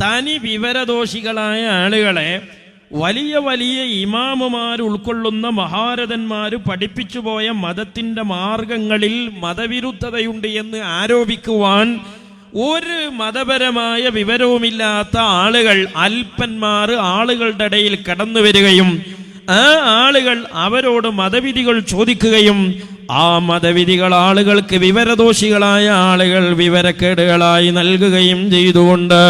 തനി വിവരദോഷികളായ ആളുകളെ വലിയ വലിയ ഇമാമുമാർ ഉൾക്കൊള്ളുന്ന മഹാരഥന്മാർ പഠിപ്പിച്ചു പോയ മതത്തിന്റെ മാർഗങ്ങളിൽ മതവിരുദ്ധതയുണ്ട് എന്ന് ആരോപിക്കുവാൻ ഒരു മതപരമായ വിവരവുമില്ലാത്ത ആളുകൾ അല്പന്മാർ ആളുകളുടെ ഇടയിൽ കടന്നു വരികയും ആ ആളുകൾ അവരോട് മതവിധികൾ ചോദിക്കുകയും ആ മതവിധികൾ ആളുകൾക്ക് വിവരദോഷികളായ ആളുകൾ വിവരക്കേടുകളായി നൽകുകയും ചെയ്തുകൊണ്ട്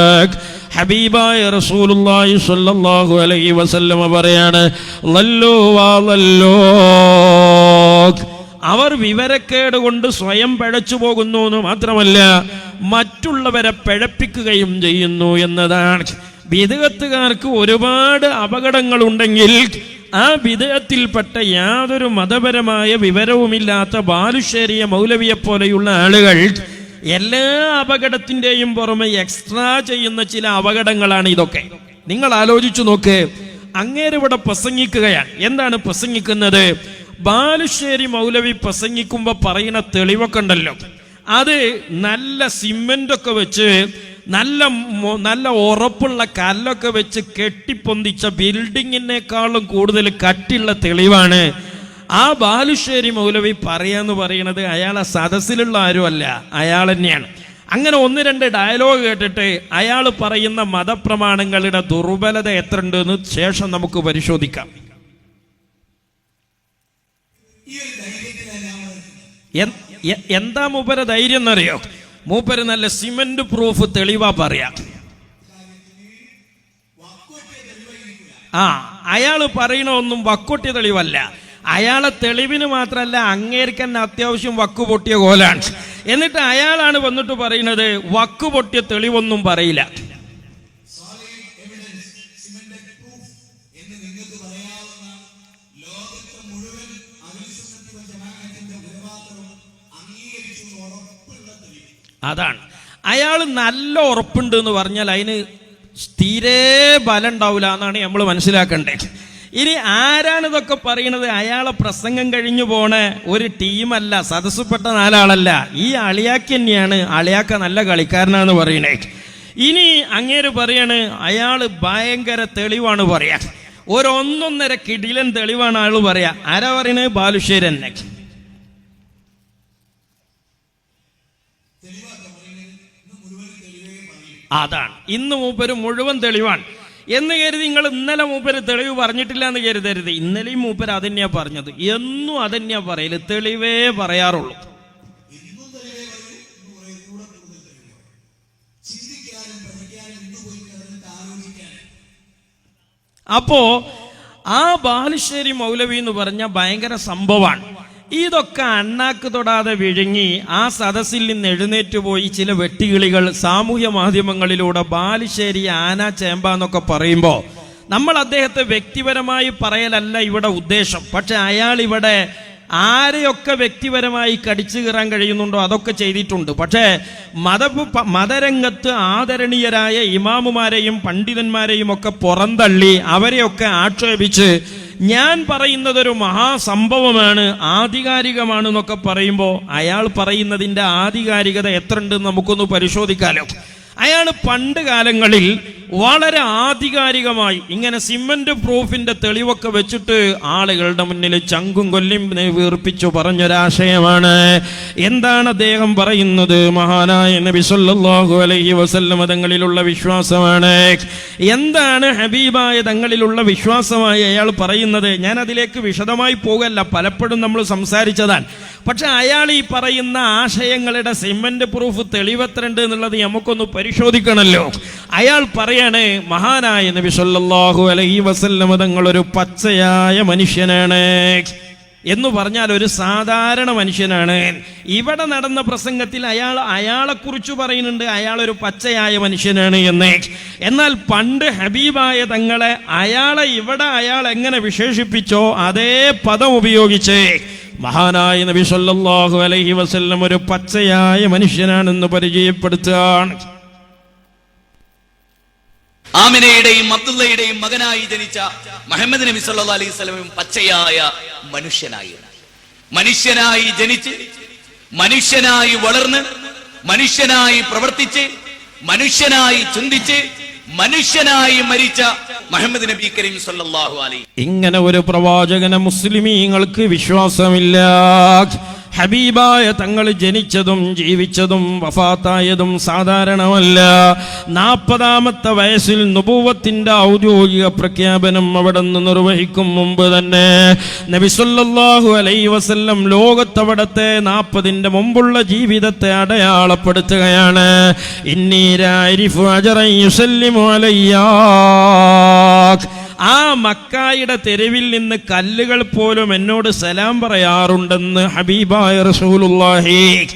ഹബീബായ റസൂലുള്ളാഹി സ്വല്ലല്ലാഹു അലൈഹി വസല്ലമ പറയാണ് ലല്ലോ വാ ലല്ലോ. അവർ വിവരക്കേട് കൊണ്ട് സ്വയം പിഴച്ചു പോകുന്നു എന്ന് മാത്രമല്ല മറ്റുള്ളവരെ പഴപ്പിക്കുകയും ചെയ്യുന്നു എന്നതാണ്. വിദഗത്തുകാർക്ക് ഒരുപാട് അപകടങ്ങളുണ്ടെങ്കിൽ ആ വിധേയത്തിൽപ്പെട്ട യാതൊരു മതപരമായ വിവരവുമില്ലാത്ത ബാലുശ്ശേരിയ മൗലവിയെ പോലെയുള്ള ആളുകൾ എല്ലാ അപകടത്തിന്റെയും പുറമെ എക്സ്ട്രാ ചെയ്യുന്ന ചില അപകടങ്ങളാണ് ഇതൊക്കെ. നിങ്ങൾ ആലോചിച്ചു നോക്ക്. അങ്ങേരെ ഇവിടെ പ്രസംഗിക്കുകയാണ്. എന്താണ് പ്രസംഗിക്കുന്നത്? ബാലുശ്ശേരി മൗലവി പ്രസംഗിക്കുമ്പോ പറയുന്ന തെളിവൊക്കെ ഉണ്ടല്ലോ. അത് നല്ല സിമെന്റ് ഒക്കെ വെച്ച് നല്ല നല്ല ഉറപ്പുള്ള കല്ലൊക്കെ വെച്ച് കെട്ടിപ്പൊന്തിച്ച ബിൽഡിങ്ങിനേക്കാളും കൂടുതൽ കട്ടിയുള്ള തെളിവാണ്. ആ ബാലുശ്ശേരി മൗലവി പറയാന്ന് പറയുന്നത് അയാളെ സദസ്സിലുള്ള ആരുമല്ല അയാൾ തന്നെയാണ്. അങ്ങനെ ഒന്ന് രണ്ട് ഡയലോഗ് കേട്ടിട്ട് അയാൾ പറയുന്ന മതപ്രമാണങ്ങളുടെ ദുർബലത എത്ര ഉണ്ടെന്ന് ശേഷം നമുക്ക് പരിശോധിക്കാം. എന്താ മുപര ധൈര്യം എന്നറിയോ? മൂപ്പര് നല്ല സിമെന്റ് പ്രൂഫ് തെളിവാ പറയാ. ആ അയാൾ പറയണ ഒന്നും വക്കൊട്ടിയ തെളിവല്ല. അയാളെ തെളിവിന് മാത്രമല്ല അങ്ങേർക്ക് തന്നെ അത്യാവശ്യം വക്ക് പൊട്ടിയ കോലാണ്. എന്നിട്ട് അയാളാണ് വന്നിട്ട് പറയുന്നത് വക്ക് പൊട്ടിയ തെളിവൊന്നും പറയില്ല. അതാണ്. അയാൾ നല്ല ഉറപ്പുണ്ട് എന്ന് പറഞ്ഞാൽ അതിന് തീരെ ബലം ഉണ്ടാവില്ല എന്നാണ് നമ്മൾ മനസ്സിലാക്കേണ്ടത് ഇനി ആരാണ് ഇതൊക്കെ പറയുന്നത്? അയാളെ പ്രസംഗം കഴിഞ്ഞു പോണ ഒരു ടീമല്ല സദസ്സുപ്പെട്ട നാലാളല്ല. ഈ അളിയാക്ക് തന്നെയാണ് അളിയാക്ക നല്ല കളിക്കാരനാണെന്ന് പറയണേ. ഇനി അങ്ങേര് പറയാണ് അയാൾ ഭയങ്കര തെളിവാണ് പറയാ. ഒരൊന്നൊന്നര കിടിലൻ തെളിവാണ് ആൾ പറയാ. ആരാ പറയണത് ബാലുശ്ശേരി അതാണ്. ഇന്ന് മൂപ്പര് മുഴുവൻ തെളിവാണ്. എന്ന് കരുതി നിങ്ങൾ ഇന്നലെ മൂപ്പര് തെളിവ് പറഞ്ഞിട്ടില്ല എന്ന് കരുതരുത്. ഇന്നലെയും മൂപ്പര് അതന്നെയാ പറഞ്ഞത്. എന്നും അതന്നെയാ പറയൽ. തെളിവേ പറയാറുള്ളൂ. അപ്പോ ആ ബാലുശ്ശേരി മൗലവി എന്ന് പറഞ്ഞ ഭയങ്കര സംഭവമാണ്. ഇതൊക്കെ അണ്ണാക്ക് തൊടാതെ വിഴുങ്ങി ആ സദസ്സിൽ നിന്ന് എഴുന്നേറ്റ് പോയി ചില വെട്ടികിളികൾ സാമൂഹ്യ മാധ്യമങ്ങളിലൂടെ ബാലുശ്ശേരി ആന ചേമ്പ എന്നൊക്കെ പറയുമ്പോൾ നമ്മൾ അദ്ദേഹത്തെ വ്യക്തിപരമായി പറയലല്ല ഇവിടെ ഉദ്ദേശം. പക്ഷെ അയാൾ ഇവിടെ ആരെയൊക്കെ വ്യക്തിപരമായി കടിച്ചു കയറാൻ കഴിയുന്നുണ്ടോ അതൊക്കെ ചെയ്തിട്ടുണ്ട്. പക്ഷേ മത മതരംഗത്ത് ആദരണീയരായ ഇമാമുമാരെയും പണ്ഡിതന്മാരെയും ഒക്കെ പുറന്തള്ളി അവരെയൊക്കെ ആക്ഷേപിച്ച് ഞാൻ പറയുന്നത് ഒരു മഹാസംഭവമാണ് ആധികാരികമാണ് എന്നൊക്കെ പറയുമ്പോൾ അയാൾ പറയുന്നതിന്റെ ആധികാരികത എത്ര ഉണ്ടെന്ന് നമുക്കൊന്ന് പരിശോധിക്കാലോ. അയാൾ പണ്ട് കാലങ്ങളിൽ വളരെ ആധികാരികമായി ഇങ്ങനെ സിമന്റ് പ്രൂഫിന്റെ തെളിവൊക്കെ വെച്ചിട്ട് ആളുകളുടെ മുന്നിൽ ചങ്കും കൊല്ലും വീർപ്പിച്ചു പറഞ്ഞൊരാശയമാണ്. എന്താണ് അദ്ദേഹം പറയുന്നത്? മഹാനായ നബി സല്ലല്ലാഹു അലൈഹി വസല്ലമ തങ്ങളിലുള്ള വിശ്വാസമാണ്. എന്താണ് ഹബീബായ തങ്ങളിലുള്ള വിശ്വാസമായി അയാൾ പറയുന്നത്? ഞാൻ അതിലേക്ക് വിശദമായി പോകല്ല. പലപ്പോഴും നമ്മൾ സംസാരിച്ചതാണ്. പക്ഷെ അയാൾ ഈ പറയുന്ന ആശയങ്ങളുടെ സിമെന്റ് പ്രൂഫ് തെളിവത്രണ്ട് എന്നുള്ളത് നമുക്കൊന്ന് പരിശോധിക്കണല്ലോ. അയാൾ പറയാണ് മഹാനായ നബി സല്ലല്ലാഹു അലൈഹി വസല്ലമ തങ്ങൾ ഒരു പച്ചയായ മനുഷ്യനാണ്. എന്ന് പറഞ്ഞാൽ ഒരു സാധാരണ മനുഷ്യനാണ്. ഇവിടെ നടന്ന പ്രസംഗത്തിൽ അയാൾ അയാളെ കുറിച്ച് പറയുന്നുണ്ട് അയാൾ ഒരു പച്ചയായ മനുഷ്യനാണ് എന്ന്. എന്നാൽ പണ്ട് ഹബീബായ തങ്ങളെ അയാളെ ഇവിടെ അയാൾ എങ്ങനെ വിശേഷിപ്പിച്ചോ അതേ പദം ഉപയോഗിച്ച് മഹാനായ നബി സല്ലല്ലാഹു അലൈഹി വസല്ലം ഒരു പച്ചയായ മനുഷ്യനാണെന്ന് പരിചയപ്പെടുത്തുകയാണ്. ആമിനയുടെയും അബ്ദുള്ളയുടെയും മകനായി ജനിച്ച മുഹമ്മദ് നബി സല്ലല്ലാഹു അലൈഹി വസല്ലമയും പച്ചയായ മനുഷ്യനായി. മനുഷ്യനായി ജനിച്ച് മനുഷ്യനായി വളർന്ന് മനുഷ്യനായി പ്രവർത്തിച്ച് മനുഷ്യനായി ചിന്തിച്ച് മനുഷ്യനായി മരിച്ച മുഹമ്മദ് നബി കരീം സല്ലല്ലാഹു അലൈഹി ഇങ്ങനെ ഒരു പ്രവാചകനെ മുസ്ലിമീങ്ങൾക്ക് വിശ്വാസമില്ല. ഹബീബായ തങ്ങൾ ജനിച്ചതും ജീവിച്ചതും വഫാത്തായതും സാധാരണമല്ല. നാൽപ്പതാമത്തെ വയസ്സിൽ നുപൂവത്തിന്റെ ഔദ്യോഗിക പ്രഖ്യാപനം അവിടെ നിന്ന് നിർവഹിക്കും മുമ്പ് തന്നെ. നബിസുല്ലാഹു അലൈ വസല്ലം ലോകത്തവിടത്തെ നാൽപ്പതിന്റെ മുമ്പുള്ള ജീവിതത്തെ അടയാളപ്പെടുത്തുകയാണ്. ഇന്നീരാരിഫു അജറൻ യുസല്ലിമു അലയ്യാ ആ മക്കായുടെ തെരുവിൽ നിന്ന് കല്ലുകൾ പോലും എന്നോട് സലാം പറയാറുണ്ടെന്ന് ഹബീബായ റസൂലുള്ളാഹി.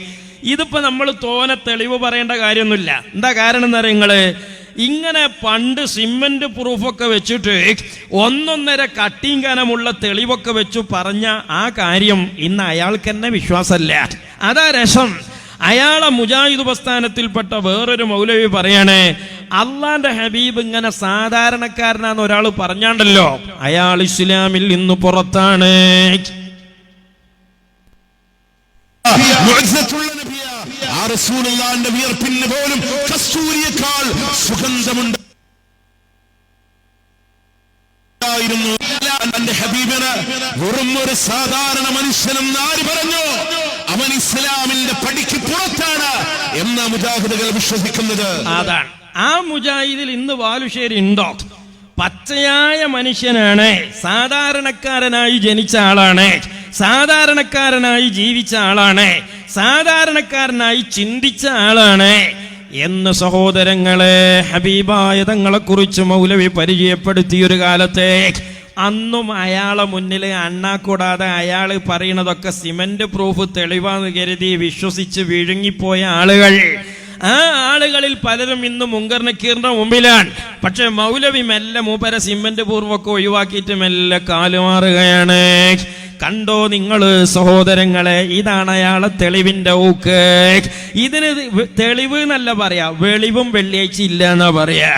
ഇതിപ്പോ നമ്മൾ തോനെ തെളിവ് പറയേണ്ട കാര്യമൊന്നുമില്ല. എന്താ കാരണം എന്താ നിങ്ങൾ ഇങ്ങനെ പണ്ട് സിമെന്റ് പ്രൂഫൊക്കെ വെച്ചിട്ട് ഒന്നൊന്നര കട്ടിയും കനമുള്ള തെളിവൊക്കെ വെച്ചു പറഞ്ഞ ആ കാര്യം ഇന്ന് അയാൾക്ക് തന്നെ വിശ്വാസമല്ല. അതാ രസം. അയാളെ മുജാഹിദ് പ്രസ്ഥാനത്തിൽപ്പെട്ട വേറൊരു മൗലവി പറയാണ് അള്ളാന്റെ ഹബീബ് ഇങ്ങനെ സാധാരണക്കാരനാന്ന് ഒരാൾ പറഞ്ഞാണ്ടല്ലോ. അയാൾ ഇസ്ലാമിൽ നിന്ന് പുറത്താണ്. വിയർപ്പിന് പോലും കസ്തൂരിയേക്കാൾ സുഗന്ധമുണ്ട്. എന്റെ ഹബീബിന് വെറും ഒരു സാധാരണ മനുഷ്യനെന്ന് ആര് പറഞ്ഞു? അവൻ ഇസ്ലാമിന്റെ പടിക്ക് പുറത്താണ് എന്ന മുജാഹിദുകൾ വിശ്വസിക്കുന്നത്. അതാണ്. ആ മുജാഹിദിൽ ഇന്ന് വാലുശ്ശേരി ഉണ്ടോ? പച്ചയായ മനുഷ്യനാണ്. സാധാരണക്കാരനായി ജനിച്ച ആളാണ്. സാധാരണക്കാരനായി ജീവിച്ച ആളാണ്. സാധാരണക്കാരനായി ചിന്തിച്ച ആളാണ്. എന്ന് സഹോദരങ്ങളെ ഹബീബായ തങ്ങളെക്കുറിച്ച് മൗലവി പരിചയപ്പെടുത്തിയൊരു കാലത്തെ അന്നും അയാളെ മുന്നിൽ അണ്ണാക്കൂടാതെ അയാൾ പറയുന്നതൊക്കെ സിമന്റ് പ്രൂഫ് തെളിവാന്ന് കരുതി വിശ്വസിച്ച് വിഴുങ്ങിപ്പോയ ആളുകൾ. ആ ആളുകളിൽ പലരും ഇന്ന് മുങ്കർ നക്കീറിന്റെ മുമ്പിലാണ്. പക്ഷെ മൗലവി മെല്ലെ മൂപ്പര സിമന്റ് പൂർവമൊക്കെ ഒഴിവാക്കിയിട്ട് മെല്ലെ കാലുമാറുകയാണ് കണ്ടോ നിങ്ങൾ സഹോദരങ്ങളെ? ഇതാണ് അയാളെ തെളിവിന്റെ ഊക്ക്. ഇതിന് തെളിവ് എന്നല്ല പറയാ വെളിവും വെള്ളിയാഴ്ച ഇല്ല എന്നാ പറയാ.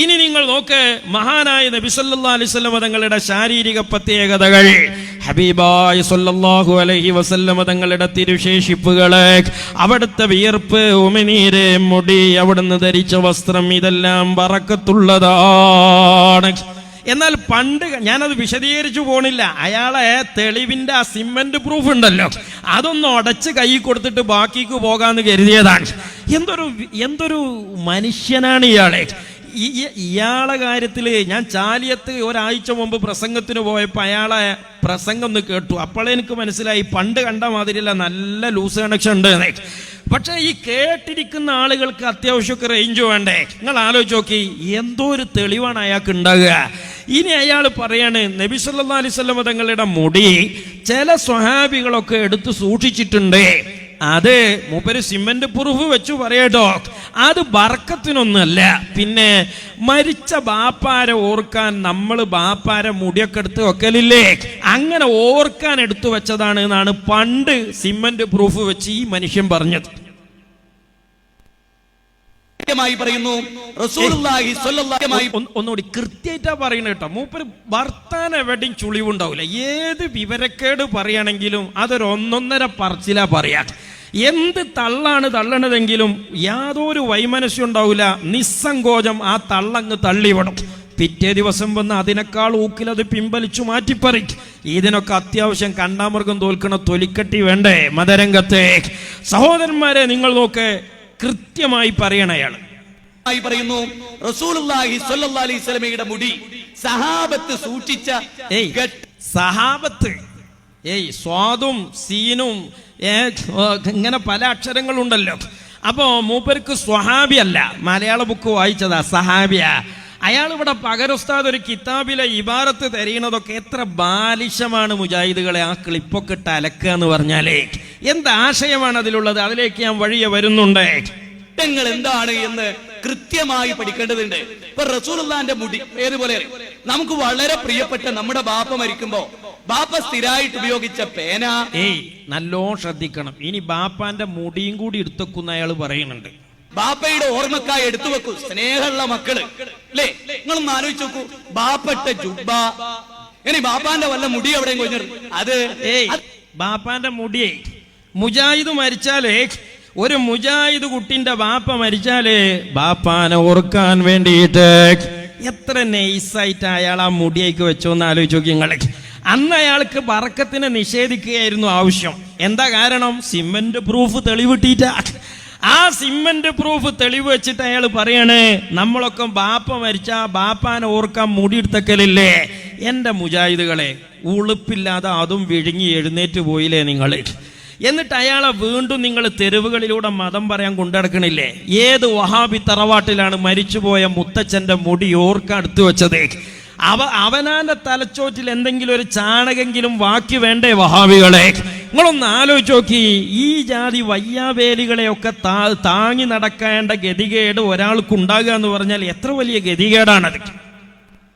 ഇനി നിങ്ങൾ നോക്ക് മഹാനായ നബി സല്ലല്ലാഹു അലൈഹി വസല്ലം തങ്ങളുടെ ശാരീരിക പ്രത്യേകതകൾ ഹബീബായ് സല്ലല്ലാഹു അലഹി വസല്ലമ തങ്ങളുടെ തിരുശേഷിപ്പുകൾ അവിടുത്തെ വിയർപ്പ് ഉമിനീര് മുടി അവിടുന്ന് ധരിച്ച വസ്ത്രം ഇതെല്ലാം പറക്കത്തുള്ളതാണ് എന്നാൽ പണ്ട് ഞാനത് വിശദീകരിച്ചു പോണില്ല. അയാളെ തെളിവിന്റെ ആ സിമന്റ് പ്രൂഫ് ഉണ്ടല്ലോ. അതൊന്ന് ഉടച്ച് കൈ കൊടുത്തിട്ട് ബാക്കിക്ക് പോകാമെന്ന് കരുതിയതാണ്. എന്തൊരു എന്തൊരു മനുഷ്യനാണ് ഇയാളെ. ഇയാളെ കാര്യത്തിൽ ഞാൻ ചാലിയത്ത് ഒരാഴ്ച മുമ്പ് പ്രസംഗത്തിന് പോയപ്പോൾ അയാളെ പ്രസംഗം ഒന്ന് കേട്ടു. അപ്പോഴെനിക്ക് മനസ്സിലായി. പണ്ട് കണ്ട മാതിരിയല്ല നല്ല ലൂസ് കണക്ഷൻ ഉണ്ട്. പക്ഷേ ഈ കേട്ടിരിക്കുന്ന ആളുകൾക്ക് അത്യാവശ്യമൊക്കെ റേഞ്ച് വേണ്ടേ? നിങ്ങൾ ആലോചിച്ച് നോക്കി എന്തോ ഒരു തെളിവാണ് അയാൾക്ക് ഉണ്ടാകുക. ഇനി അയാൾ പറയാണ് നബി സല്ലാ അലൈഹി വസല്ലം തങ്ങളുടെ മുടി ചില സ്വഹാബികളൊക്കെ എടുത്ത് സൂക്ഷിച്ചിട്ടുണ്ട്. അത് മൂപ്പര് സിമെന്റ് പ്രൂഫ് വെച്ചു പറയട്ടോ. അത് ബർക്കത്തിനൊന്നല്ല പിന്നെ മരിച്ച ബാപ്പാരെ ഓർക്കാൻ നമ്മൾ ബാപ്പാരെ മുടിയൊക്കെ എടുത്ത് വെക്കലില്ലേ? അങ്ങനെ ഓർക്കാൻ എടുത്തു വെച്ചതാണ് എന്നാണ് പണ്ട് സിമെന്റ് പ്രൂഫ് വെച്ച് ഈ മനുഷ്യൻ പറഞ്ഞത്. പറയുന്നു. ഒന്നുകൂടി കൃത്യമായിട്ടാ പറയുന്നത് കേട്ടോ. മൂപ്പര് ഭർത്താൻ എവിടെയും ചുളിവുണ്ടാവില്ല ഏത് വിവരക്കേട് പറയുകയാണെങ്കിലും അതൊരു ഒന്നൊന്നര പറച്ചിലാ പറയാ. എന്ത് തള്ളാണ് തള്ളണതെങ്കിലും യാതൊരു വൈമനസ്യം ഉണ്ടാവില്ല നിസ്സങ്കോചം ആ തള്ളങ്ങ് തള്ളിവിടും. പിറ്റേ ദിവസം വന്ന് അതിനേക്കാൾ ഊക്കിൽ അത് പിൻവലിച്ചു മാറ്റിപ്പറിക്കും. ഇതിനൊക്കെ അത്യാവശ്യം കണ്ടാമൃഗം തോൽക്കണ തൊലിക്കട്ടി വേണ്ടേ മതരംഗത്തെ? സഹോദരന്മാരെ നിങ്ങൾ നോക്ക് കൃത്യമായി പറയണയാൾ. പറയുന്നു റസൂലുള്ളാഹി സ്വല്ലല്ലാഹി അലൈഹി വസല്ലമയുടെ മുടി സഹാബത്ത് സൂക്ഷിച്ച സഹാബത്ത് ഏയ് സ്വാദും സീനും ഇങ്ങനെ പല അക്ഷരങ്ങളുണ്ടല്ലോ. അപ്പോ മൂപ്പർക്ക് സ്വഹാബി അല്ല. മലയാള ബുക്ക് വായിച്ചതാ സഹാബിയ. അയാൾ ഇവിടെ പകരുസ്താദ് ഒരു കിതാബിലെ ഇബാറത്ത് തെരയുന്നതൊക്കെ എത്ര ബാലിശമാണ് മുജാഹിദുകളെ ആ ക്ലിപ്പൊക്കെ ഇട്ട് അലക്കുക എന്ന് പറഞ്ഞാലേ. എന്ത് ആശയമാണ് അതിലുള്ളത്? അതിലേക്ക് ഞാൻ വഴിയെ വരുന്നുണ്ട്. എന്താണ് എന്ന് കൃത്യമായി പഠിക്കേണ്ടതുണ്ട്. ഇപ്പൊ റസൂൽ മുടി അറിയും? നമുക്ക് വളരെ പ്രിയപ്പെട്ട നമ്മുടെ ബാപ്പ മരിക്കുമ്പോ ബാപ്പ സ്ഥിരമായിട്ട് ഉപയോഗിച്ച പേന. ഏയ് നല്ലോ ശ്രദ്ധിക്കണം. ഇനി ബാപ്പാന്റെ മുടിയും കൂടി എടുത്തേക്കുന്ന അയാൾ പറയുന്നുണ്ട്. ബാപ്പയുടെ ഓർമ്മക്കായി എടുത്തു വെക്കൂ സ്നേഹമുള്ള മക്കൾ. അല്ലേ നിങ്ങളൊന്ന് ആലോചിച്ച് നോക്കൂ. ബാപ്പട്ട ജുബ ഇനി ബാപ്പാന്റെ വല്ല മുടി എവിടെയും കൊഞ്ഞിരുന്നു അത് ഏയ് ബാപ്പാന്റെ മുടിയെ. മുജാഹിദ് മരിച്ചാലേ ഒരു മുജാഹിദ് കുട്ടിന്റെ ബാപ്പ മരിച്ചാലേ ബാപ്പാനെ ഓർക്കാൻ വേണ്ടിയിട്ട്. എത്ര നൈസായിട്ട് അയാൾ ആ മുടിയേക്ക് വെച്ചോന്ന് ആലോചിച്ചു നോക്കി നിങ്ങൾ അന്ന് അയാൾക്ക് ബറക്കത്തിനെ നിഷേധിക്കുകയായിരുന്നു ആവശ്യം. എന്താ കാരണം? സിമന്റ് പ്രൂഫ് തെളിവിട്ടിട്ട ആ സിമന്റ് പ്രൂഫ് തെളിവ് വെച്ചിട്ട് അയാൾ പറയാണ് നമ്മളൊക്കെ ബാപ്പ മരിച്ച ബാപ്പാനെ ഓർക്കാൻ മുടിയെടുത്തക്കലില്ലേ? എന്റെ മുജാഹിദുകളെ ഉളുപ്പില്ലാതെ അതും വിഴുങ്ങി എഴുന്നേറ്റ് പോയില്ലേ നിങ്ങൾ എന്നിട്ട് അയാളെ വീണ്ടും നിങ്ങൾ തെരുവുകളിലൂടെ മതം പറയാൻ കൊണ്ടടക്കണില്ലേ? ഏത് വഹാബി തറവാട്ടിലാണ് മരിച്ചുപോയ മുത്തച്ഛന്റെ മുടി ഓർക്കാൻ എടുത്തു വെച്ചത്? അവ അവനാന്റെ തലച്ചോറ്റിൽ എന്തെങ്കിലും ഒരു ചാണകെങ്കിലും വാക്ക് വേണ്ടേ വഹാബികളെ? നിങ്ങളൊന്ന് ആലോചിച്ച് നോക്കി. ഈ ജാതി വയ്യാവേലികളെയൊക്കെ താ താങ്ങി നടക്കേണ്ട ഗതികേട് ഒരാൾക്ക് ഉണ്ടാകുക എന്ന് പറഞ്ഞാൽ എത്ര വലിയ ഗതികേടാണത്?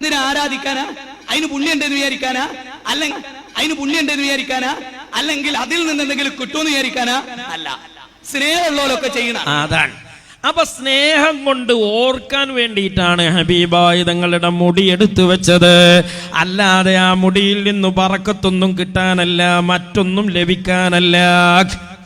ഇതിനെ ആരാധിക്കാനാ? അതിന് പുണ്യമുണ്ടെന്ന് വിചാരിക്കാനാ? അല്ലെങ്കിൽ അതിന് പുണ്യമുണ്ടെന്ന് വിചാരിക്കാനാ? അല്ലെങ്കിൽ അതിൽ നിന്ന് എന്തെങ്കിലും കിട്ടുമെന്ന് വിചാരിക്കാനാ? അല്ല. സ്നേഹമുള്ളവരൊക്കെ ചെയ്യണം. അതാണ്. അപ്പൊ സ്നേഹം കൊണ്ട് ഓർക്കാൻ വേണ്ടിയിട്ടാണ് ഹബീബായി തങ്ങളുടെ മുടി എടുത്തു വെച്ചത്. അല്ലാതെ ആ മുടിയിൽ നിന്ന് പറക്കത്തൊന്നും കിട്ടാനല്ല മറ്റൊന്നും ലഭിക്കാനല്ല.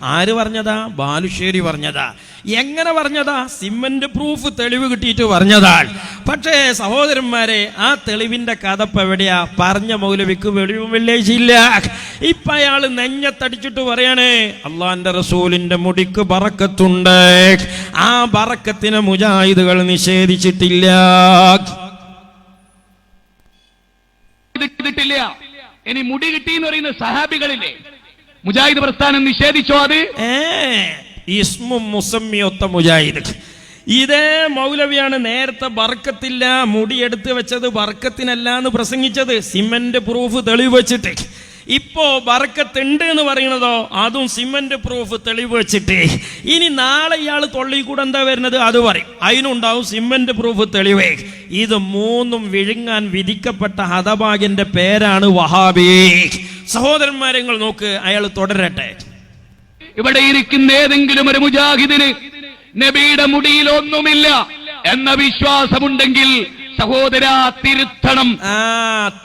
ആര് പറഞ്ഞതാ? ബാലുശ്ശേരി പറഞ്ഞതാ. എങ്ങനെ പറഞ്ഞതാ? സിമന്റ് പ്രൂഫ് തെളിവ് കിട്ടിയിട്ട് പറഞ്ഞതാ. പക്ഷേ സഹോദരന്മാരെ ആ തെളിവിന്റെ കഥപ്പ് എവിടെയാ? പറഞ്ഞ മൗലവിക്ക് വെളിവും വെള്ളിയാഴ്ചയില്ല. ഇപ്പൊ അയാൾ നെഞ്ഞത്തടിച്ചിട്ട് പറയണേ അള്ളാന്റെ റസൂലിന്റെ മുടിക്ക് ബറക്കത്തുണ്ട്. ആ ബറക്കത്തിന് മുജാഹിദുകൾ നിഷേധിച്ചിട്ടില്ല. ഇനി മുടി കിട്ടി എന്ന് പറയുന്ന സഹാബികളില്ലേ? മുജാഹിദ് പ്രസ്ഥാനം നിഷേധിച്ചോ അത്? ഇസ്മും മുസമ്മിയൊത്ത മുജാഹിദ്. ഇതേ മൗലവിയാണ് നേരത്തെ ബർക്കത്തില്ല മുടി എടുത്തു വെച്ചത് ബർക്കത്തിനല്ല എന്ന് പ്രസംഗിച്ചത്. സിമെന്റ് പ്രൂഫ് തെളിവ് വെച്ചിട്ട്. ഇപ്പോ ബർക്കത്തുണ്ട് എന്ന് പറയുന്നതോ അതും സിമന്റ് പ്രൂഫ് തെളിവ് വെച്ചിട്ട്. ഇനി നാളെ ഇയാൾ തൊള്ളി കൂടെ എന്താ വരുന്നത്? അത് പറയും. അതിനുണ്ടാവും സിമന്റ് പ്രൂഫ് തെളിവ്. ഇത് മൂന്നും വിഴുങ്ങാൻ വിധിക്കപ്പെട്ട ഹതഭാഗ്യന്റെ പേരാണ് വഹാബി. സഹോദരന്മാരെ നോക്ക് അയാൾ തുടരട്ടെ. ഇവിടെ ഇരിക്കുന്ന ഏതെങ്കിലും ഒരു മുജാഹിദിന് നബിയുടെ മുടിയിൽ ഒന്നുമില്ല എന്ന വിശ്വാസമുണ്ടെങ്കിൽ സഹോദര തിരുത്തണം. ആ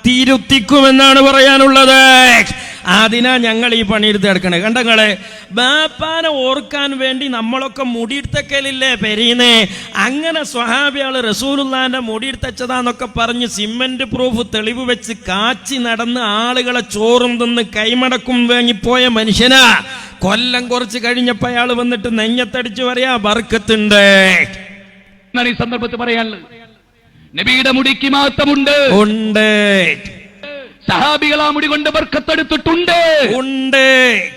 തിരുത്തിക്കുമെന്നാണ് പറയാനുള്ളത്. അതിനാ ഞങ്ങൾ ഈ പണിയെടുത്ത് എടുക്കണേ കണ്ടങ്ങളെ ബാപ്പാനെ ഓർക്കാൻ വേണ്ടി നമ്മളൊക്കെ മുടിയെടുത്തക്കലില്ലേ പെരീന്ന്? അങ്ങനെ സ്വഹാബിയാൾ റസൂലുല്ലാന്റെ മുടിയെടുത്തച്ചതാന്നൊക്കെ പറഞ്ഞ് സിമെന്റ് പ്രൂഫ് തെളിവ് വെച്ച് കാച്ചി നടന്ന് ആളുകളെ ചോറും തിന്ന് കൈമടക്കും വാങ്ങിപ്പോയ മനുഷ്യനാ. കൊല്ലം കുറച്ച് കഴിഞ്ഞപ്പോ അയാൾ വന്നിട്ട് നെഞ്ഞത്തടിച്ചു പറയാ ബർക്കത്തുണ്ട്. എന്നാണ് ഈ സന്ദർഭത്തിൽ പറയാനുള്ളത്. നബിയുടെ മുടിക്ക് മാത്രമുണ്ട്. ഉണ്ട്. സഹാബികൾ ആ മുടി കൊണ്ട് ബർക്കത്തെടുത്തിട്ടുണ്ട്. ഉണ്ട്.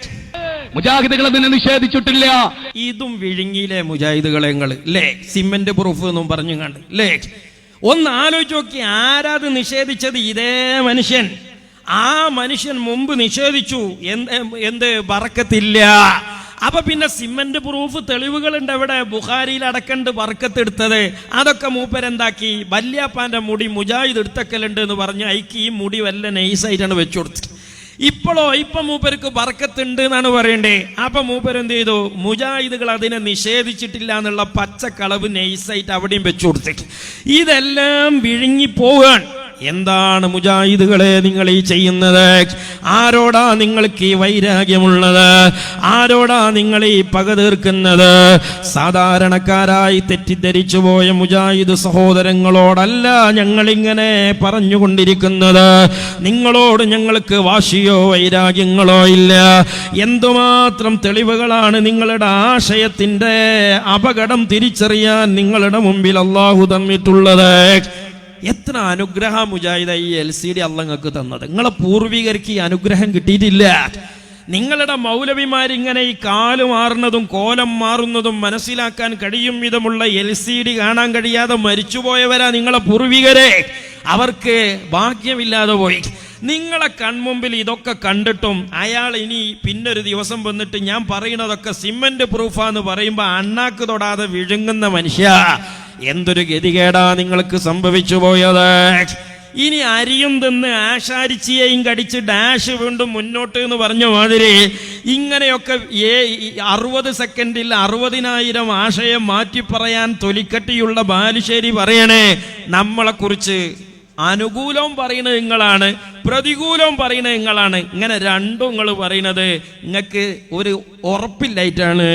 മുജാഹിദുകൾ അതിനെ നിഷേധിച്ചിട്ടില്ല. ഇതും വിഴുങ്ങിയില്ലേ മുജാഹിദുകളെ അല്ലേ സിമന്റ് പ്രൂഫ് എന്നും പറഞ്ഞു കണ്ട്. അല്ലേ ഒന്ന് ആലോചിച്ച് നോക്കി ആരാത് നിഷേധിച്ചത്? ഇതേ മനുഷ്യൻ. ആ മനുഷ്യൻ മുമ്പ് നിഷേധിച്ചു. എന്ത് എന്ത് ബറക്കത്തില്ല അപ്പൊ പിന്നെ സിമന്റ് പ്രൂഫ് തെളിവുകളുണ്ട് എവിടെ ബുഹാരിയിൽ അടക്കണ്ട് വറുക്കത്തെടുത്തത് അതൊക്കെ മൂപ്പരെന്താക്കി വല്യാപ്പാന്റെ മുടി മുജാഹിദ് എടുത്തക്കലുണ്ട് എന്ന് പറഞ്ഞ് അയക്ക് ഈ മുടി വല്ല നൈസായിട്ടാണ് വെച്ചു കൊടുത്തത് ഇപ്പോഴോ ഇപ്പൊ മൂപ്പർക്ക് ബർക്കത്തുണ്ട് എന്നാണ് പറയണ്ടേ. അപ്പൊ മൂപ്പർ എന്ത് ചെയ്തു? മുജാഹിദുകൾ അതിനെ നിഷേധിച്ചിട്ടില്ല എന്നുള്ള പച്ചക്കളവ് നൈസായിട്ട് അവിടെയും വെച്ചു കൊടുത്തേക്ക് ഇതെല്ലാം വിഴുങ്ങി പോവാൻ എന്താണ് മുജാഹിദുകളെ നിങ്ങൾ ഈ ചെയ്യുന്നത്? ആരോടാ നിങ്ങൾക്ക് ഈ വൈരാഗ്യമുള്ളത്? ആരോടാ നിങ്ങൾ ഈ പക തീർക്കുന്നത്? സാധാരണക്കാരായി തെറ്റിദ്ധരിച്ചു പോയ മുജാഹിദ് സഹോദരങ്ങളോടല്ല ഞങ്ങളിങ്ങനെ പറഞ്ഞുകൊണ്ടിരിക്കുന്നത്. നിങ്ങളോട് ഞങ്ങൾക്ക് വാശിയോ വൈരാഗ്യങ്ങളോ ഇല്ല. എന്തുമാത്രം തെളിവുകളാണ് നിങ്ങളുടെ ആശയത്തിന്റെ അപകടം തിരിച്ചറിയാൻ നിങ്ങളുടെ മുമ്പിൽ അള്ളാഹു തന്നിട്ടുള്ളത്? എത്ര അനുഗ്രഹ മുജാഹിദ ഈ എൽ സി ഡി അള്ളങ്ങൾക്ക് തന്നത്? നിങ്ങളെ പൂർവികർക്ക് ഈ അനുഗ്രഹം കിട്ടിയിട്ടില്ല. നിങ്ങളുടെ മൗലവിമാരിങ്ങനെ ഈ കാൽ മാറുന്നതും കോലം മാറുന്നതും മനസ്സിലാക്കാൻ കഴിയും വിധമുള്ള എൽ സി ഡി കാണാൻ കഴിയാതെ മരിച്ചുപോയവരാ നിങ്ങളെ പൂർവികരെ. അവർക്ക് ഭാഗ്യമില്ലാതെ പോയി. നിങ്ങളെ കൺമുമ്പിൽ ഇതൊക്കെ കണ്ടിട്ടും അയാൾ ഇനി പിന്നൊരു ദിവസം വന്നിട്ട് ഞാൻ പറയുന്നതൊക്കെ സിമന്റ് പ്രൂഫാന്ന് പറയുമ്പോൾ അണ്ണാക്ക് തൊടാതെ വിഴുങ്ങുന്ന മനുഷ്യ. എന്തൊരു ഗതികേടാ നിങ്ങൾക്ക് സംഭവിച്ചു പോയത്. ഇനി അരിയും തിന്ന് ആശാരിച്ചിയെയും കടിച്ച് ഡാഷ് വീണ്ടും മുന്നോട്ട് എന്ന് പറഞ്ഞ മാതിരി ഇങ്ങനെയൊക്കെ ഏ അറുപത് സെക്കൻഡിൽ അറുപതിനായിരം ആശയം മാറ്റി പറയാൻ തൊലിക്കട്ടിയുള്ള ബാലുശ്ശേരി പറയണേ നമ്മളെ കുറിച്ച് അനുകൂലവും പറയുന്നത് നിങ്ങളാണ് പ്രതികൂലവും പറയുന്നത് നിങ്ങളാണ്. ഇങ്ങനെ രണ്ടും നിങ്ങൾ പറയുന്നത് നിങ്ങൾക്ക് ഒരു ഉറപ്പില്ലായിട്ടാണ്.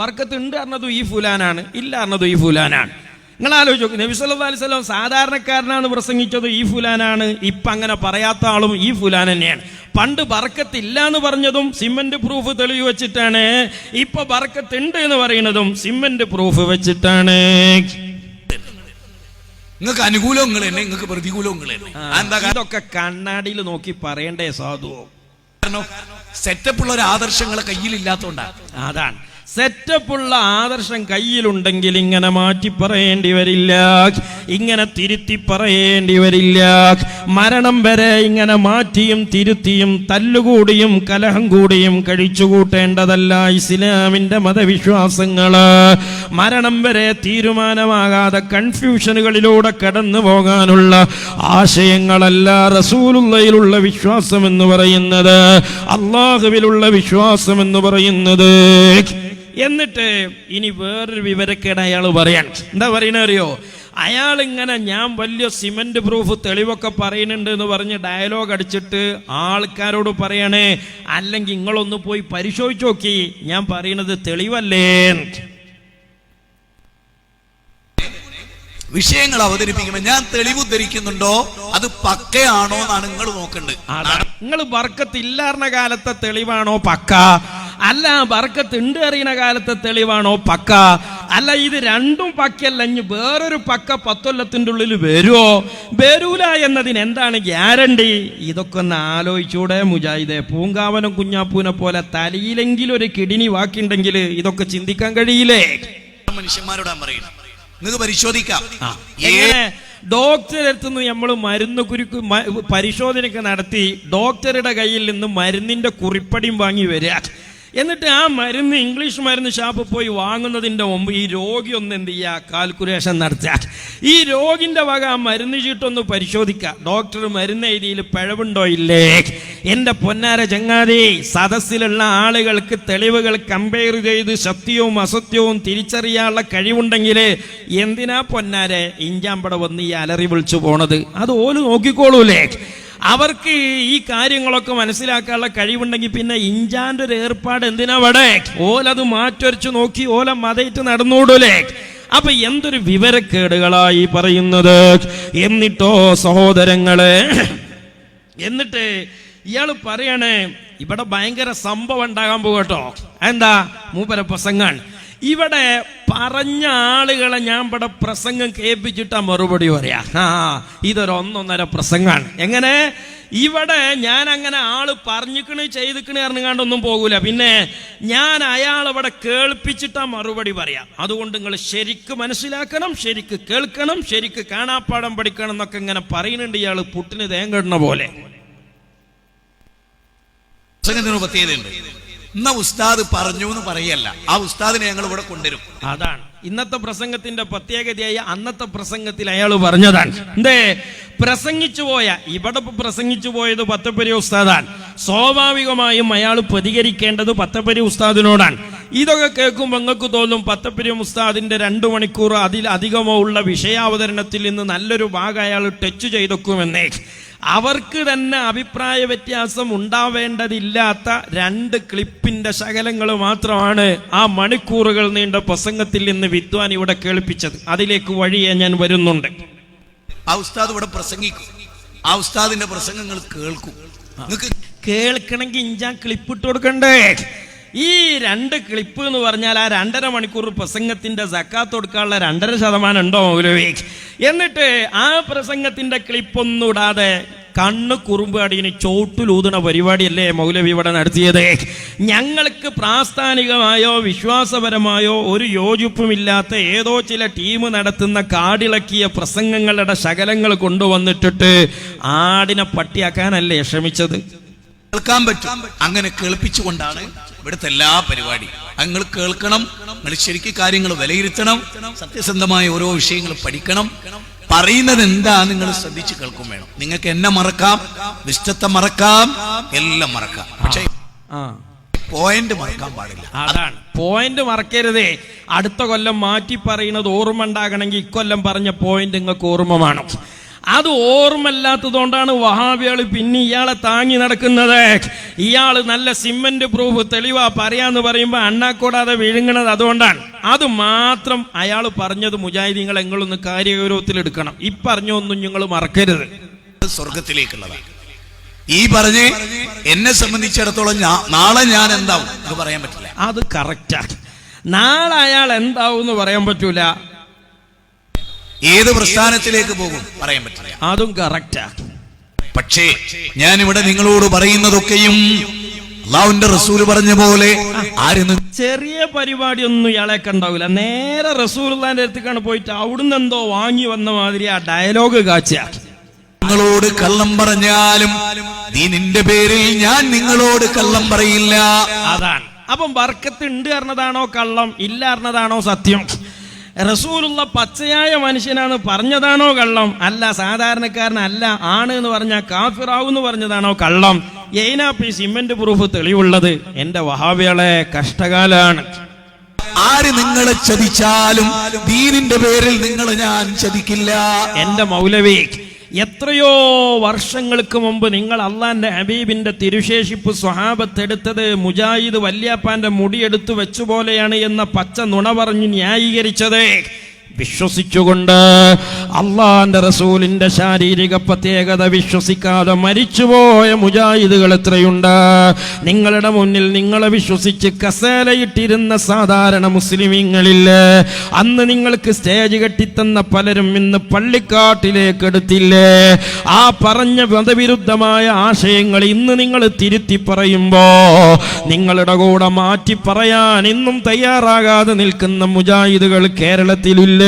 ബർക്കത്ത് ഉണ്ട് പറഞ്ഞതും ഈ ഫുലാനാണ് ഇല്ല ഈ ഫുലാനാണ്. നിങ്ങൾ ആലോചിച്ച് നോക്ക്. നബി സല്ലല്ലാഹു അലൈഹി സ്വലം സാധാരണക്കാരനാണ് പ്രസംഗിച്ചത് ഈ ഫുലാനാണ്. ഇപ്പം അങ്ങനെ പറയാത്ത ആളും ഈ ഫുലാൻ തന്നെയാണ്. പണ്ട് ബർക്കത്തില്ല എന്ന് പറഞ്ഞതും സിമന്റ് പ്രൂഫ് തെളിവ് വെച്ചിട്ടാണ്. ഇപ്പൊ ബർക്കത്ത് ഉണ്ട് എന്ന് പറയുന്നതും സിമന്റ് പ്രൂഫ് വെച്ചിട്ടാണ്. നിങ്ങൾക്ക് അനുകൂലം നിങ്ങൾക്ക് പ്രതികൂലം ഇതൊക്കെ കണ്ണാടിയിൽ നോക്കി പറയണ്ടേ സാധുവോ കാരണം സെറ്റപ്പ് ഉള്ള ഒരു ആദർശങ്ങൾ കയ്യിലില്ലാത്തോണ്ടാണ് അതാണ്. സെറ്റപ്പുള്ള ആദർശം കയ്യിലുണ്ടെങ്കിൽ ഇങ്ങനെ മാറ്റി പറയേണ്ടി വരില്ല. ഇങ്ങനെ തിരുത്തി പറയേണ്ടി വരില്ല. മരണം വരെ ഇങ്ങനെ മാറ്റിയും തിരുത്തിയും തല്ലുകൂടിയും കലഹം കൂടിയും കഴിച്ചുകൂട്ടേണ്ടതല്ല ഇസ്ലാമിന്റെ മതവിശ്വാസങ്ങൾ. മരണം വരെ തീരുമാനമാകാതെ കൺഫ്യൂഷനുകളിലൂടെ കടന്നു പോകാനുള്ള ആശയങ്ങളല്ല റസൂലുള്ളയിലുള്ള വിശ്വാസം എന്ന് പറയുന്നത്. അള്ളാഹുവിലുള്ള വിശ്വാസം എന്ന് പറയുന്നത്. എന്നിട്ട് ഇനി വേറൊരു വിവരക്കേട് അയാൾ പറയാൻ. എന്താ പറയണ അറിയോ? അയാൾ ഇങ്ങനെ ഞാൻ വലിയ സിമെന്റ് പ്രൂഫ് തെളിവൊക്കെ പറയുന്നുണ്ട് എന്ന് പറഞ്ഞ് ഡയലോഗ് അടിച്ചിട്ട് ആൾക്കാരോട് പറയണേ അല്ലെങ്കിൽ നിങ്ങളൊന്ന് പോയി പരിശോധിച്ച് നോക്കി. ഞാൻ പറയുന്നത് തെളിവല്ലേ? വിഷയങ്ങൾ അവതരിപ്പിക്കുമ്പോൾ ഞാൻ തെളിവ് ഉദ്ധരിക്കുന്നുണ്ടോ? അത് പക്കയാണോ എന്നാണ് നിങ്ങൾ നോക്കേണ്ടത്. നിങ്ങൾ വർക്കത്തില്ലാർന്ന കാലത്തെ തെളിവാണോ പക്ക? അല്ല ബർക്കത്ത് ഉണ്ട് അറിയുന്ന കാലത്തെ തെളിവാണോ? പക്ക. അല്ല ഇത് രണ്ടും പക്കല്ല ഇനി വേറൊരു പക്ക പത്തൊല്ലത്തിന്റെ ഉള്ളിൽ വരുമോ വരൂല എന്നതിന് എന്താണ് ഗ്യാരണ്ടി? ഇതൊക്കെ ഒന്ന് ആലോചിച്ചൂടെ മുജാഹിദേ. പൂങ്കാവനം കുഞ്ഞാപ്പൂനെ പോലെ തലയിലെങ്കിലും ഒരു കിടിനി വാക്കിണ്ടെങ്കിൽ ഇതൊക്കെ ചിന്തിക്കാൻ കഴിയില്ലേ? മനുഷ്യന്മാരോട് നിങ്ങൾക്ക് പരിശോധിക്കാം. ഡോക്ടറെ അടുത്ത് നിന്ന് നമ്മൾ മരുന്ന് കുരുക്ക് പരിശോധനയൊക്കെ നടത്തി ഡോക്ടറുടെ കയ്യിൽ നിന്ന് മരുന്നിന്റെ കുറിപ്പടിയും വാങ്ങി വരിക എന്നിട്ട് ആ മരുന്ന് ഇംഗ്ലീഷ് മരുന്ന് ഷാപ്പ് പോയി വാങ്ങുന്നതിന്റെ മുമ്പ് ഈ രോഗി ഒന്ന് എന്ത് ചെയ്യുക കാൽക്കുലേഷൻ നടത്തുക. ഈ രോഗിന്റെ വക ആ മരുന്ന് ചീട്ടൊന്ന് പരിശോധിക്കുക. ഡോക്ടർ മരുന്ന് എഴുതിയിൽ പിഴവുണ്ടോ ഇല്ലേ? എന്റെ പൊന്നാര ചങ്ങാതി സദസ്സിലുള്ള ആളുകൾക്ക് തെളിവുകൾ കമ്പയർ ചെയ്ത് സത്യവും അസത്യവും തിരിച്ചറിയാനുള്ള കഴിവുണ്ടെങ്കിൽ എന്തിനാ പൊന്നാരെ ഇഞ്ചാമ്പട വന്ന് ഈ അലറി വിളിച്ചു പോണത്? അത് ഓൽ നോക്കിക്കോളൂലേ. അവർക്ക് ഈ കാര്യങ്ങളൊക്കെ മനസ്സിലാക്കാനുള്ള കഴിവുണ്ടെങ്കിൽ പിന്നെ ഇഞ്ചാന്റെ ഒരു ഏർപ്പാട് എന്തിനാ വടെ? ഓലത് മാറ്റൊരച്ച് നോക്കി ഓല മതയിട്ട് നടന്നോടൂലേ? അപ്പൊ എന്തൊരു വിവരക്കേടുകളായി പറയുന്നത്? എന്നിട്ടോ സഹോദരങ്ങളെ എന്നിട്ട് ഇയാൾ പറയണേ ഇവിടെ ഭയങ്കര സംഭവം ഉണ്ടാകാൻ പോകട്ടോ എന്താ? മൂപ്പര പ്രസംഗാണ് ഇവിടെ പറഞ്ഞ ആളുകളെ ഞാൻ ഇവിടെ പ്രസംഗം കേൾപ്പിച്ചിട്ടാ മറുപടി പറയാ. ആ ഇതൊരു ഒന്നൊന്നര പ്രസംഗമാണ്. എങ്ങനെ? ഇവിടെ ഞാൻ അങ്ങനെ ആൾ പറഞ്ഞിക്കണ് ചെയ്തിക്കണ് അറിഞ്ഞുകാണ്ടൊന്നും പോകൂല. പിന്നെ ഞാൻ അയാൾ ഇവിടെ കേൾപ്പിച്ചിട്ടാ മറുപടി പറയാം. അതുകൊണ്ട് നിങ്ങൾ ശരിക്ക് മനസ്സിലാക്കണം ശരിക്ക് കേൾക്കണം ശരിക്ക് കാണാപ്പാടം പഠിക്കണം എന്നൊക്കെ ഇങ്ങനെ പറയുന്നുണ്ട് ഇയാൾ പുട്ടിന് തേങ്ങ പോലെ. ഇന്ന ഉസ്താദ് പറഞ്ഞു എന്ന് പറയല്ല. ആ ഉസ്താദിനെ ഞങ്ങൾ ഇവിടെ കൊണ്ടുവരും. അതാണ്. ഇന്നത്തെ പ്രസംഗത്തിന്റെ പ്രത്യേകതയായി അന്നത്തെ പ്രസംഗത്തിൽ അയാൾ പറഞ്ഞതാണ്. എന്തേ? പ്രസംഗിച്ചു പോയ ഇവിടെ പ്രസംഗിച്ചു പോയത് പത്തപ്പരി ഉസ്താദാണ്. സ്വാഭാവികമായും അയാൾ പ്രതികരിക്കേണ്ടത് പത്തപ്പരി ഉസ്താദിനോടാണ്. ഇതൊക്കെ കേൾക്കുമ്പോൾ നിങ്ങൾക്ക് തോന്നും പത്തപ്പരി ഉസ്താദിന്റെ രണ്ടു മണിക്കൂർ അതിൽ അധികമോ ഉള്ള വിഷയാവതരണത്തിൽ നിന്ന് നല്ലൊരു ഭാഗം അയാൾ ടച്ച് ചെയ്തൊക്കുമെന്നേ. അവർക്ക് തന്നെ അഭിപ്രായ വ്യത്യാസം ഉണ്ടാവേണ്ടതില്ലാത്ത രണ്ട് ക്ലിപ്പിന്റെ ശകലങ്ങൾ മാത്രമാണ് ആ മണിക്കൂറുകൾ നീണ്ട പ്രസംഗത്തിൽ നിന്ന് വിദ്വാൻ ഇവിടെ കേൾപ്പിച്ചത്. അതിലേക്ക് വഴിയെ ഞാൻ വരുന്നുണ്ട്. ആ ഉസ്താദ് ഇവിടെ പ്രസംഗിക്കും. ആ ഉസ്താദിന്റെ പ്രസംഗങ്ങൾ കേൾക്കും. കേൾക്കണമെങ്കിൽ ഇഞ്ചാൻ ക്ലിപ്പ് ഇട്ട് കൊടുക്കണ്ടേ? ഈ രണ്ട് ക്ലിപ്പ് എന്ന് പറഞ്ഞാൽ ആ രണ്ടര മണിക്കൂർ പ്രസംഗത്തിന്റെ സക്കാത്ത് കൊടുക്കാനുള്ള രണ്ടര ശതമാനം ഉണ്ടോ മൗലവി? എന്നിട്ട് ആ പ്രസംഗത്തിന്റെ ക്ലിപ്പ് കണ്ണ് കണ്ണ് കുറുമ്പാടിന് ചോട്ടിലൂതണ പരിപാടിയല്ലേ മൗലവി ഇവിടെ നടത്തിയത്? ഞങ്ങൾക്ക് പ്രാസ്ഥാനികമായോ വിശ്വാസപരമായോ ഒരു യോജിപ്പുമില്ലാത്ത ഏതോ ചില ടീം നടത്തുന്ന കാടിളക്കിയ പ്രസംഗങ്ങളുടെ ശകലങ്ങൾ കൊണ്ടുവന്നിട്ടിട്ട് ആടിനെ പട്ടിയാക്കാനല്ലേ ശ്രമിച്ചത്? കേൾക്കാൻ പറ്റും. അങ്ങനെ കേൾപ്പിച്ചുകൊണ്ടാണ് ഇവിടുത്തെ എല്ലാ പരിപാടി നിങ്ങൾ കേൾക്കണം നിങ്ങൾ ശരിക്കും കാര്യങ്ങൾ വിലയിരുത്തണം സത്യസന്ധമായ ഓരോ വിഷയങ്ങൾ പഠിക്കണം. പറയുന്നത് എന്താ നിങ്ങൾ ശ്രദ്ധിച്ച് കേൾക്കും വേണം. നിങ്ങൾക്ക് എന്നെ മറക്കാം വിഷ്ടത്തെ മറക്കാം എല്ലാം മറക്കാം. പക്ഷേ ആ. പോയിന്റ് മറക്കാൻ പാടില്ല. അതാണ്. പോയിന്റ് മറക്കരുതേ. അടുത്ത കൊല്ലം മാറ്റി പറയുന്നത് ഓർമ്മ ഉണ്ടാകണമെങ്കിൽ ഇക്കൊല്ലം പറഞ്ഞ പോയിന്റ് നിങ്ങൾക്ക് ഓർമ്മ വേണം. അത് ഓർമ്മല്ലാത്തതുകൊണ്ടാണ് വഹാബികൾ പിന്നെ ഇയാളെ താങ്ങി നടക്കുന്നത്. ഇയാൾ നല്ല സിമന്റ് പ്രൂഫ് തെളിവാ പറയാന്ന് പറയുമ്പോൾ അണ്ണാക്കൂടാതെ വിഴുങ്ങണത് അതുകൊണ്ടാണ്. അത് മാത്രം അയാൾ പറഞ്ഞത് മുജാഹിദീങ്ങൾ എങ്ങളൊന്ന് കാര്യഗൗരവത്തിൽ എടുക്കണം ഈ പറഞ്ഞൊന്നും നിങ്ങൾ മറക്കരുത്. സ്വർഗത്തിലേക്കുള്ളതാണ്. ഈ പറഞ്ഞ് എന്നെ സംബന്ധിച്ചിടത്തോളം നാളെ ഞാൻ എന്താവും? എന്ന് പറയാൻ പറ്റില്ല. അത് കറക്റ്റാ നാളെ അയാൾ എന്താവും എന്ന് പറയാൻ പറ്റൂല. ഏത് പ്രസ്ഥാനത്തിലേക്ക് പോകും? പറയാൻ പറ്റില്ല. അതും കറക്റ്റാ പക്ഷേ ഞാൻ ഇവിടെ നിങ്ങളോട് പറയുന്നതൊക്കെയും അള്ളാഹുവിന്റെ റസൂൽ പറഞ്ഞ പോലെ ആരും ചെറിയ പരിപാടി ഒന്നും ഇയാളെ കണ്ടാവില്ല. നേരെ റസൂലുള്ളാന്റെ അടുത്തേക്കാണ് പോയിട്ട് അവിടുന്ന് എന്തോ വാങ്ങി വന്ന മാതിരി ആ ഡയലോഗ് കാച്ച നിങ്ങളോട് കള്ളം പറഞ്ഞാലും നീ നിന്റെ പേരിൽ ഞാൻ നിങ്ങളോട് കള്ളം പറയില്ല. അതാണ്. അപ്പം വർക്കത്ത് ഉണ്ട് അറിഞ്ഞതാണോ കള്ളം? ഇല്ല അറിഞ്ഞതാണോ സത്യം? റസൂലുള്ള പച്ചയായ മനുഷ്യനാണ് പറഞ്ഞതാണോ കള്ളം? അല്ല സാധാരണക്കാരനല്ല ആണ് എന്ന് പറഞ്ഞ കാഫിറാവു എന്ന് പറഞ്ഞതാണോ കള്ളം? ഏനാപ്പി സിമെന്റ് പ്രൂഫ് തെളിവുള്ളത്? എന്റെ വഹാബികളെ കഷ്ടകാലാണ്. ആര് നിങ്ങളെ ചതിച്ചാലും ദീനിന്റെ പേരിൽ നിങ്ങളെ ഞാൻ ചതിക്കില്ല. എന്റെ മൗലവി എത്രയോ വർഷങ്ങൾക്ക് മുമ്പ് നിങ്ങൾ അള്ളാന്റെ ഹബീബിന്റെ തിരുശേഷിപ്പ് സ്വഹാബത്തെടുത്തത് മുജാഹിദ് വല്യാപ്പാന്റെ മുടിയെടുത്തു വെച്ചു പോലെയാണ് എന്ന പച്ച നുണ പറഞ്ഞ് ന്യായീകരിച്ചത്. വിശ്വസിച്ചുകൊണ്ട് അള്ളാന്റെ റസൂലിന്റെ ശാരീരിക പ്രത്യേകത വിശ്വസിക്കാതെ മരിച്ചുപോയ മുജാഹിദുകൾ എത്രയുണ്ട്? നിങ്ങളുടെ മുന്നിൽ നിങ്ങളെ വിശ്വസിച്ച് കസേലയിട്ടിരുന്ന സാധാരണ മുസ്ലിമീങ്ങളില്ലേ. അന്ന് നിങ്ങൾക്ക് സ്റ്റേജ് കെട്ടിത്തന്ന പലരും ഇന്ന് പള്ളിക്കാട്ടിലേക്ക് എടുത്തില്ലേ. ആ പറഞ്ഞ മതവിരുദ്ധമായ ആശയങ്ങൾ ഇന്ന് നിങ്ങൾ തിരുത്തി പറയുമ്പോ നിങ്ങളുടെ കൂടെ മാറ്റി പറയാൻ ഇന്നും തയ്യാറാകാതെ നിൽക്കുന്ന മുജാഹിദുകൾ കേരളത്തിലില്ലേ.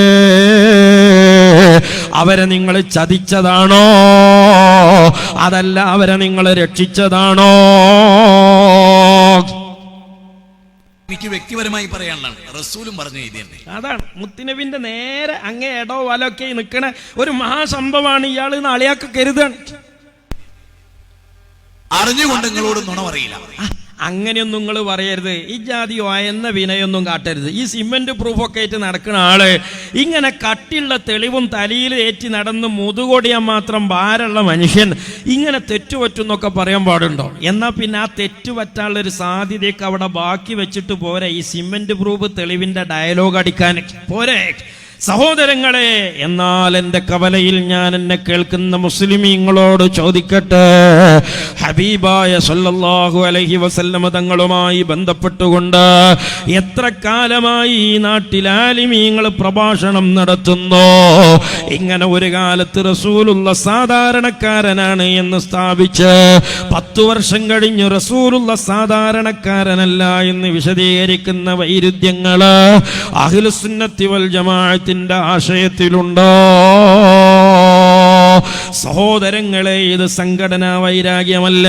അവരെ നിങ്ങൾ ചതിച്ചതാണോ? അതല്ല അവരെ നിങ്ങൾ രക്ഷിച്ചതാണോ? എനിക്ക് വ്യക്തിപരമായി പറയാനാണ് റസൂലും പറഞ്ഞു ഇത് തന്നെ. അതാണ്. മുത്തിനബിന്റെ നേരെ അങ്ങേ എടോ വലൊക്കെ നിൽക്കണ ഒരു മഹാസംഭവമാണ് ഇയാൾ നാളിയാക്ക കരുതാണ്. അറിഞ്ഞുകൊണ്ട് നിങ്ങളോട് നുണ പറയില്ല. അങ്ങനെയൊന്നും നിങ്ങൾ പറയരുത്. ഈ ജാതി എന്ന വിനയൊന്നും കാട്ടരുത്. ഈ സിമെന്റ് പ്രൂഫൊക്കെ ആയിട്ട് നടക്കുന്ന ആൾ ഇങ്ങനെ കട്ടിയുള്ള തെളിവും തലയിൽ ഏറ്റി നടന്ന് മുതുകൊടിയാൻ മാത്രം ഭാരമുള്ള മനുഷ്യൻ ഇങ്ങനെ തെറ്റുപറ്റുന്നൊക്കെ പറയാൻ പാടുണ്ടോ? എന്നാൽ പിന്നെ ആ തെറ്റുപറ്റാനുള്ള ഒരു സാധ്യതയൊക്കെ അവിടെ ബാക്കി വെച്ചിട്ട് പോരെ. ഈ സിമെന്റ് പ്രൂഫ് തെളിവിന്റെ ഡയലോഗ് അടിക്കാൻ. പോരെ. സഹോദരങ്ങളെ എന്നാൽ എന്റെ കവലയിൽ ഞാൻ എന്നെ കേൾക്കുന്ന മുസ്ലിമീങ്ങളോട് ചോദിക്കട്ടെ. ഹബീബായ സല്ലല്ലാഹു അലഹി വസല്ലമ തങ്ങളുമായി ബന്ധപ്പെട്ടുകൊണ്ട് എത്ര കാലമായി ഈ നാട്ടിൽ ആലിമീങ്ങൾ പ്രഭാഷണം നടത്തുന്നു? ഇങ്ങനെ ഒരു കാലത്ത് റസൂലുള്ള സാധാരണക്കാരനാണ് എന്ന് സ്ഥാപിച്ച് പത്തു വർഷം കഴിഞ്ഞ് റസൂലുള്ള സാധാരണക്കാരനല്ല എന്ന് വിശദീകരിക്കുന്ന വൈരുദ്ധ്യങ്ങൾ അഖിലുസുന്നത്തി വൽ ജമാഅത്തിന്റെ ആശയത്തിലുണ്ടോ? സഹോദരങ്ങളെ ഇത് സംഘടനാ വൈരാഗ്യമല്ല.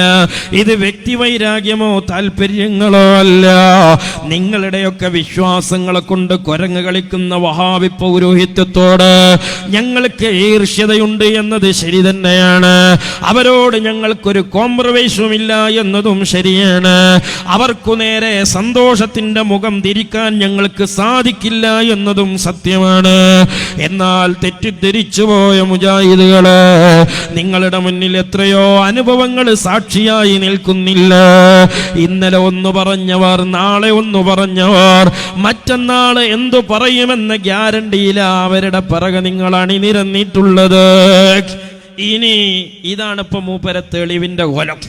ഇത് വ്യക്തി വൈരാഗ്യമോ താല്പര്യങ്ങളോ അല്ല. നിങ്ങളുടെയൊക്കെ വിശ്വാസങ്ങളെ കൊണ്ട് കുരങ്ങ് കളിക്കുന്ന വഹാബി പൗരോഹിത്യത്തോട് ഞങ്ങൾക്ക് ഈർഷ്യതയുണ്ട് എന്നത് ശരി തന്നെയാണ്. അവരോട് ഞങ്ങൾക്കൊരു കോംപ്രമൈസും ഇല്ല എന്നതും ശരിയാണ്. അവർക്കു നേരെ സന്തോഷത്തിന്റെ മുഖം തിരിക്കാൻ ഞങ്ങൾക്ക് സാധിക്കില്ല എന്നതും സത്യമാണ്. എന്നാൽ തെറ്റിദ്ധരിച്ചു പോയ മുജാഹിദുകൾ നിങ്ങളുടെ മുന്നിൽ എത്രയോ അനുഭവങ്ങൾ സാക്ഷിയായി നിൽക്കുന്നില്ല. ഇന്നലെ ഒന്ന് പറഞ്ഞവർ നാളെ ഒന്ന് പറഞ്ഞവർ. മറ്റന്നാൾ എന്തു പറയുമെന്ന ഗ്യാരണ്ടിയില്ല അവരുടെ പിറകെ നിങ്ങൾ അണിനിരന്നിട്ടുള്ളത്. ഇനി ഇതാണ് ഇപ്പൊ മൂപ്പര തെളിവിന്റെ കോലം.